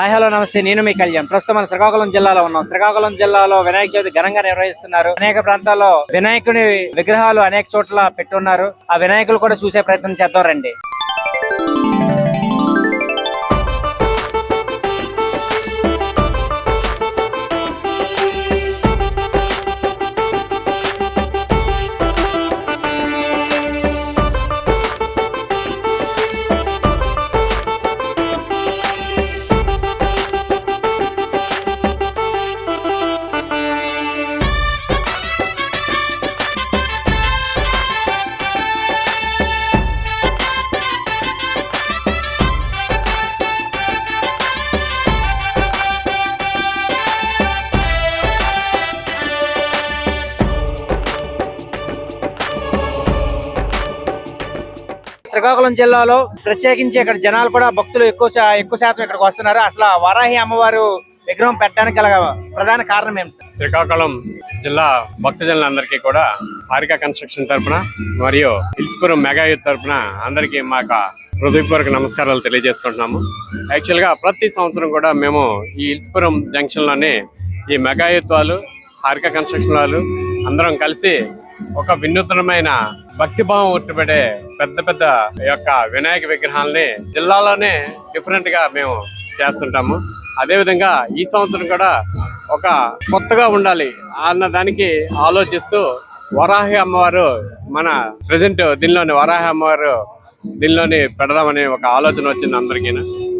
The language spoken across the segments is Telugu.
హాయ్ హలో నమస్తే. నేను మీ కళ్యాణ్. ప్రస్తుతం మన శ్రీకాకుళం జిల్లాలో ఉన్నాం. శ్రీకాకుళం జిల్లాలో వినాయక చవితి ఘనంగా నిర్వహిస్తున్నారు. అనేక ప్రాంతాల్లో వినాయకుని విగ్రహాలు అనేక చోట్ల పెట్టున్నారు. ఆ వినాయకులు కూడా చూసే ప్రయత్నం చేద్దాం రండి. శ్రీకాకుళం జిల్లాలో ప్రత్యేకించి ఇక్కడ జనాలు కూడా భక్తులు ఎక్కువ ఎక్కువ శాతం ఇక్కడికి వస్తున్నారు. అసలు వరాహి అమ్మవారు విగ్రహం పెట్టడానికి గల ప్రధాన కారణం ఏమి సార్? శ్రీకాకుళం జిల్లా భక్తజనులందరికీ కూడా హారిక కన్స్ట్రక్షన్ తరఫున మరియు హిల్స్పురం మెగాయుత్ తరఫున తరపున అందరికీ మాకు హృదయపూర్వక నమస్కారాలు తెలియజేసుకుంటున్నాము. యాక్చువల్గా ప్రతి సంవత్సరం కూడా మేము ఈ హిల్స్పురం జంక్షన్లోనే ఈ మెగాయూత్ వాళ్ళు హారిక కన్స్ట్రక్షన్ వాళ్ళు అందరం కలిసి ఒక వినూత్నమైన భక్తిభావం ఉట్టిపడే పెద్ద పెద్ద యొక్క వినాయక విగ్రహాలని జిల్లాలోనే డిఫరెంట్గా మేము చేస్తుంటాము. అదేవిధంగా ఈ సంవత్సరం కూడా ఒక కొత్తగా ఉండాలి అన్న దానికి ఆలోచిస్తూ వరాహి అమ్మవారు మన ప్రజెంట్ దీనిలోని వరాహి అమ్మవారు దీనిలోని పెడదామనే ఒక ఆలోచన వచ్చింది అందరికీ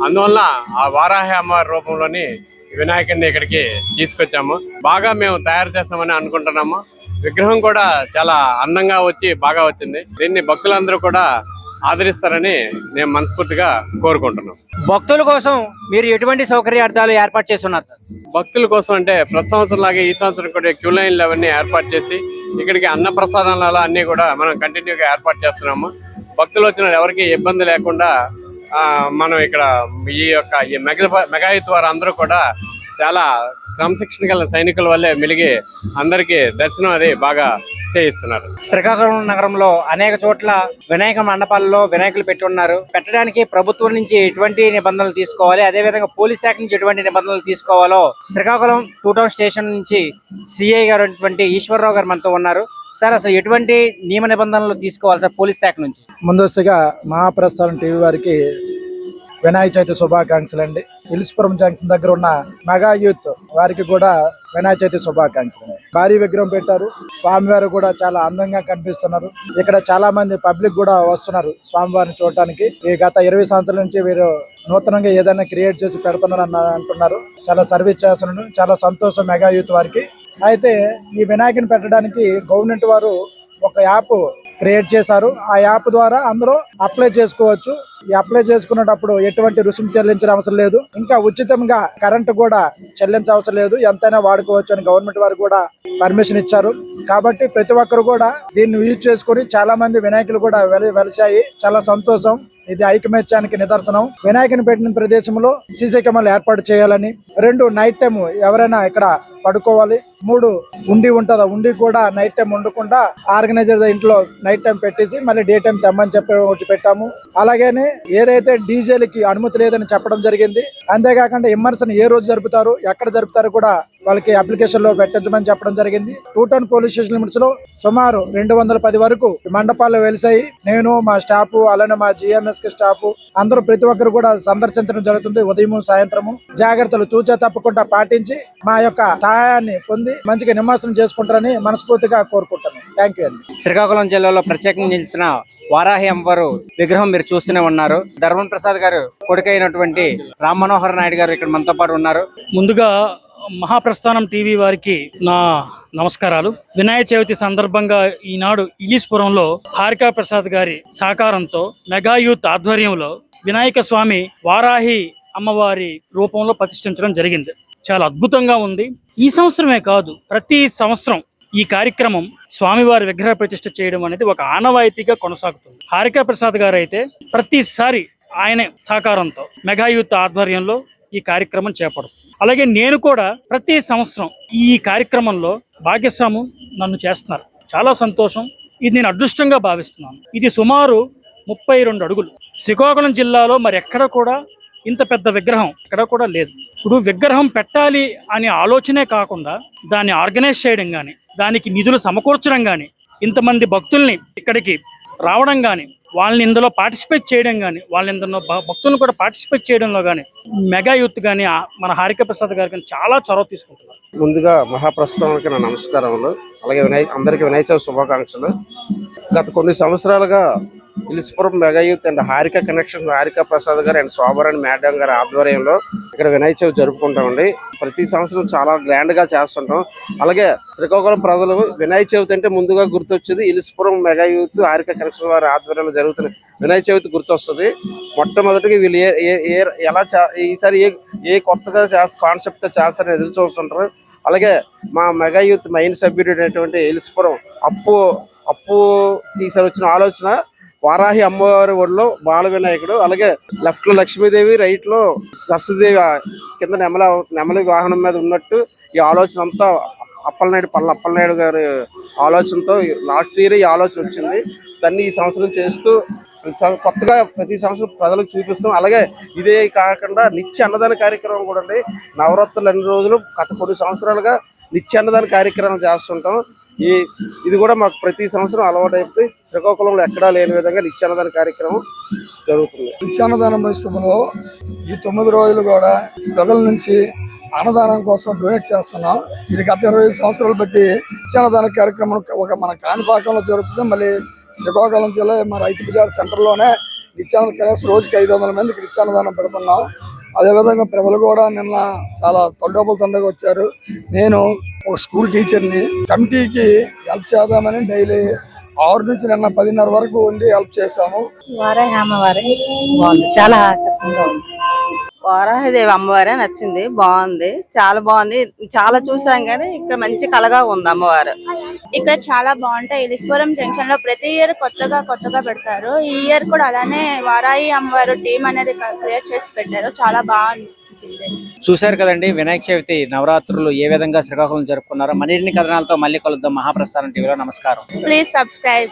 అందువల్ల ఆ వారాహి అమ్మవారి రూపంలోని వినాయకుడిని ఇక్కడికి తీసుకొచ్చాము. బాగా మేము తయారు చేస్తామని అనుకుంటున్నాము. విగ్రహం కూడా చాలా అందంగా వచ్చి బాగా వచ్చింది. దీన్ని భక్తులందరూ కూడా ఆదరిస్తారని నేను మనస్ఫూర్తిగా కోరుకుంటున్నాం. భక్తుల కోసం మీరు ఎటువంటి సౌకర్యార్థాలు ఏర్పాటు చేసి ఉన్నారు సార్? భక్తుల కోసం అంటే ప్రతి సంవత్సరం లాగే ఈ సంవత్సరం కూడా క్యూ లైన్లు అవన్నీ ఏర్పాటు చేసి ఇక్కడికి అన్న ప్రసాదాలు అన్నీ కూడా మనం కంటిన్యూగా ఏర్పాటు చేస్తున్నాము. భక్తులు వచ్చిన ఎవరికి ఇబ్బంది లేకుండా మనం ఇక్కడ ఈ యొక్క ఈ మెగా మెగాయిత్ వారు అందరూ కూడా చాలా క్రమశిక్షణ గల సైనికుల వల్లే మెలిగి అందరికీ దర్శనం అది బాగా చేయిస్తున్నారు. శ్రీకాకుళం నగరంలో అనేక చోట్ల వినాయక మండపాల్లో వినాయకులు పెట్టి ఉన్నారు పెట్టడానికి ప్రభుత్వం నుంచి ఎటువంటి నిబంధనలు తీసుకోవాలి? అదే విధంగా పోలీస్ శాఖ నుంచి ఎటువంటి నిబంధనలు తీసుకోవాలో? శ్రీకాకుళం టూ టౌన్ స్టేషన్ నుంచి సిఐ గారు ఈశ్వరరావు గారు మనతో ఉన్నారు. సార్ అసలు ఎటువంటి నియమ నిబంధనలు తీసుకోవాలి సార్ పోలీస్ శాఖ నుంచి? ముందస్తుగా మహాప్రస్థానం టీవీ వారికి వినాయక చవితి శుభాకాంక్షలు అండి. ఇలిసిపురం జంక్షన్ దగ్గర ఉన్న మెగా యూత్ వారికి కూడా వినాయక చవితి శుభాకాంక్షలు. భారీ విగ్రహం పెట్టారు. స్వామివారు కూడా చాలా అందంగా కనిపిస్తున్నారు. ఇక్కడ చాలా మంది పబ్లిక్ కూడా వస్తున్నారు స్వామివారిని చూడటానికి. ఈ గత ఇరవై సంవత్సరాల నుంచి వీరు నూతనంగా ఏదైనా క్రియేట్ చేసి పెడుతున్నారు అంటున్నారు. చాలా సర్వీస్ చేస్తున్నారు. చాలా సంతోషం మెగా యూత్ వారికి. అయితే ఈ వినాయకుని పెట్టడానికి గవర్నమెంట్ వారు ఒక యాప్ క్రియేట్ చేశారు. ఆ యాప్ ద్వారా అందరూ అప్లై చేసుకోవచ్చు. ఈ అప్లై చేసుకునేటప్పుడు ఎటువంటి రుసుము చెల్లించిన అవసరం లేదు. ఇంకా ఉచితంగా కరెంట్ కూడా చెల్లించవసరం లేదు. ఎంతైనా వాడుకోవచ్చు అని గవర్నమెంట్ వారు కూడా పర్మిషన్ ఇచ్చారు. కాబట్టి ప్రతి ఒక్కరు కూడా దీన్ని యూజ్ చేసుకొని చాలా మంది వినాయకులు కూడా వెలి చాలా సంతోషం. ఇది ఐకమత్యానికి నిదర్శనం. వినాయకుని పెట్టిన ప్రదేశంలో సీసీ కెమెరాలు ఏర్పాటు చేయాలని. రెండు నైట్ టైం ఎవరైనా ఇక్కడ పడుకోవాలి. మూడు ఉండి ఉంటుందా? ఉండి కూడా నైట్ టైం ఉండకుండా ఆర్గనైజర్ ఇంట్లో నైట్ టైం పెట్టేసి మళ్ళీ డే టైం తెమ్మని చెప్పి ఒకటి పెట్టాము. అలాగనే ఏదైతే డీజేలకి అనుమతి లేదని చెప్పడం జరిగింది అంతేకాకుండా ఇమ్మర్సన్ ఏ రోజు జరుపుతారు ఎక్కడ జరుపుతారు కూడా వాళ్ళకి అప్లికేషన్లో పెట్టించమని చెప్పడం జరిగింది. టూ టౌన్ పోలీస్ స్టేషన్ లిమిట్స్లో సుమారు రెండు వందల పది వరకు మండపాలు వెలిసాయి. నేను మా స్టాఫ్ అలానే మా జిఎంఎస్కి స్టాఫ్ అందరూ ప్రతి ఒక్కరు కూడా సందర్శించడం జరుగుతుంది. ఉదయం సాయంత్రము జాగ్రత్తలు తూచా తప్పకుండా పాటించి మా యొక్క సహాయాన్ని పొంది మంచిగా నిమజ్జనం చేసుకుంటారని మనస్ఫూర్తిగా కోరుకుంటున్నాను. థ్యాంక్ యూ అండి. శ్రీకాకుళం జిల్లాలో ప్రత్యేకంగా నిలిచిన వారాహి అమ్మవారు విగ్రహం మీరు చూస్తూనే ఉన్నారు. ధర్మన్ ప్రసాద్ గారు కొడుకైనటువంటి రామ్ మనోహర్ నాయుడు గారు ఇక్కడ మనతో పాటు ఉన్నారు. ముందుగా మహాప్రస్థానం టీవీ వారికి నా నమస్కారాలు. వినాయక చవితి సందర్భంగా ఈనాడు ఇలీస్పురంలో హారికా ప్రసాద్ గారి సహకారంతో మెగా యూత్ ఆధ్వర్యంలో వినాయక స్వామి వారాహి అమ్మవారి రూపంలో ప్రతిష్ఠించడం జరిగింది. చాలా అద్భుతంగా ఉంది. ఈ సంవత్సరమే కాదు ప్రతి సంవత్సరం ఈ కార్యక్రమం స్వామివారి విగ్రహ ప్రతిష్ఠ చేయడం అనేది ఒక ఆనవాయితీగా కొనసాగుతుంది. హారికా ప్రసాద్ గారు అయితే ప్రతిసారి ఆయన సహకారంతో మెగా యూత్ ఆధ్వర్యంలో ఈ కార్యక్రమం చేపడుతుంది. అలాగే నేను కూడా ప్రతి సంవత్సరం ఈ కార్యక్రమంలో భాగ్యస్వాము నన్ను చేస్తున్నారు. చాలా సంతోషం. ఇది నేను అదృష్టంగా భావిస్తున్నాను. ఇది సుమారు ముప్పై రెండు అడుగులు. శ్రీకాకుళం జిల్లాలో మరి ఎక్కడ కూడా ఇంత పెద్ద విగ్రహం ఇక్కడ కూడా లేదు. ఇప్పుడు విగ్రహం పెట్టాలి అనే ఆలోచనే కాకుండా దాన్ని ఆర్గనైజ్ చేయడం కానీ దానికి నిధులు సమకూర్చడం కానీ ఇంతమంది భక్తుల్ని ఇక్కడికి రావడం కానీ వాళ్ళని ఇందులో పార్టిసిపేట్ చేయడం కానీ వాళ్ళ ఇందులో భక్తులను కూడా పార్టిసిపేట్ చేయడంలో కానీ మెగా యూత్ కానీ మన హారిక ప్రసాద్ గారు కానీ చాలా చొరవ తీసుకుంటున్నారు. ముందుగా మహాప్రస్థానానికి నా నమస్కారములు అలాగే వినాయ అందరికీ వినాయక చవితి శుభాకాంక్షలు. గత కొన్ని సంవత్సరాలుగా Ilisipuram mega youth and Harika connection Harika Prasad గారు అండ్ శోభరాణి మేడం గారి ఆధ్వర్యంలో ఇక్కడ వినాయక చవితి జరుపుకుంటామండి ప్రతి సంవత్సరం చాలా గ్రాండ్గా చేస్తుంటాం. అలాగే శ్రీకాకుళం ప్రజలు వినాయక చవితి అంటే ముందుగా గుర్తొచ్చేది Ilisipuram mega youth Harika connection వారి ఆధ్వర్యంలో జరుగుతున్న వినాయక చవితి గుర్తొస్తుంది. మొట్టమొదటిగా వీళ్ళు ఏ ఏ- ఎలా ఈసారి ఏ ఏ కొత్తగా చేస్త కాన్సెప్ట్ చేస్తారని ఎదురు చూస్తుంటారు. అలాగే మా మెగా యూత్ మెయిన్ సభ్యుడు అయినటువంటి ఎలిసిపురం అప్పు అప్పు ఈసారి వచ్చిన ఆలోచన వారాహి అమ్మవారి ఒడిలో బాల వినాయకుడు అలాగే లెఫ్ట్లో లక్ష్మీదేవి రైట్లో సరస్వతిదేవి కింద నెమల నెమలి వాహనం మీద ఉన్నట్టు ఈ ఆలోచన అంతా అప్పలనాయుడు పల్ల అప్పలనాయుడు గారి ఆలోచనతో లాస్ట్ ఇయర్ ఈ ఆలోచన వచ్చింది. దాన్ని ఈ సంవత్సరం చేస్తూ కొత్తగా ప్రతి సంవత్సరం ప్రజలకు చూపిస్తాం. అలాగే ఇదే కాకుండా నిత్య అన్నదాన కార్యక్రమం కూడా అండి. నవరాత్రులు అన్ని రోజులు గత కొన్ని సంవత్సరాలుగా నిత్య అన్నదాన కార్యక్రమం చేస్తుంటాం. ఈ ఇది కూడా మాకు ప్రతి సంవత్సరం అలవాటు అయిపోయి శ్రీకాకుళంలో ఎక్కడా లేని విధంగా నిత్యాన్నదాన కార్యక్రమం జరుగుతుంది. నిత్యాన్నదాన పరిశ్రమలో ఈ తొమ్మిది రోజులు కూడా ప్రజల నుంచి అన్నదానం కోసం డొనేట్ చేస్తున్నాం. ఇది గత ఇరవై ఐదు సంవత్సరాలు బట్టి నిత్యాన్నదాన కార్యక్రమం ఒక మన కాణిపాకంలో జరుగుతుంది. మళ్ళీ శ్రీకాకుళం జిల్లా మన రైతు బజార్ సెంటర్లోనే నిత్యానంద కనీసం రోజుకి ఐదు వందల మందికి నిత్యాన్నదానం పెడుతున్నాం. అదేవిధంగా ప్రజలు కూడా నిన్న చాలా తొండోపుల తండగా వచ్చారు. నేను ఒక స్కూల్ టీచర్ని కమిటీకి హెల్ప్ చేద్దామని డైలీ ఆరు నుంచి నిన్న పదిన్నర వరకు ఉండి హెల్ప్ చేశాము. వారే చాలా ఆకర్షణగా ఉంది. వారాహిదేవి అమ్మవారే నచ్చింది బాగుంది చాలా బాగుంది. చాలా చూసాం కానీ ఇక్కడ మంచి కలగా ఉంది అమ్మవారు. ఇక్కడ చాలా బాగుంటాయి. ఇలిస్పురం జంక్షన్లో ప్రతి ఇయర్ కొత్తగా కొత్తగా పెడతారు. ఈ ఇయర్ కూడా అలానే వారాయి అమ్మవారు టీం అనేది క్రియేట్ చేసి పెట్టారు. చాలా బాగుంది. చూశారు కదండి వినాయక చవితి నవరాత్రులు ఏ విధంగా శ్రీకాకుళం జరుపుకున్నారో. మరిన్ని కథనాలతో మళ్ళీ కలుద్దాం మహాప్రస్థానం టీవీలో. నమస్కారం. Please subscribe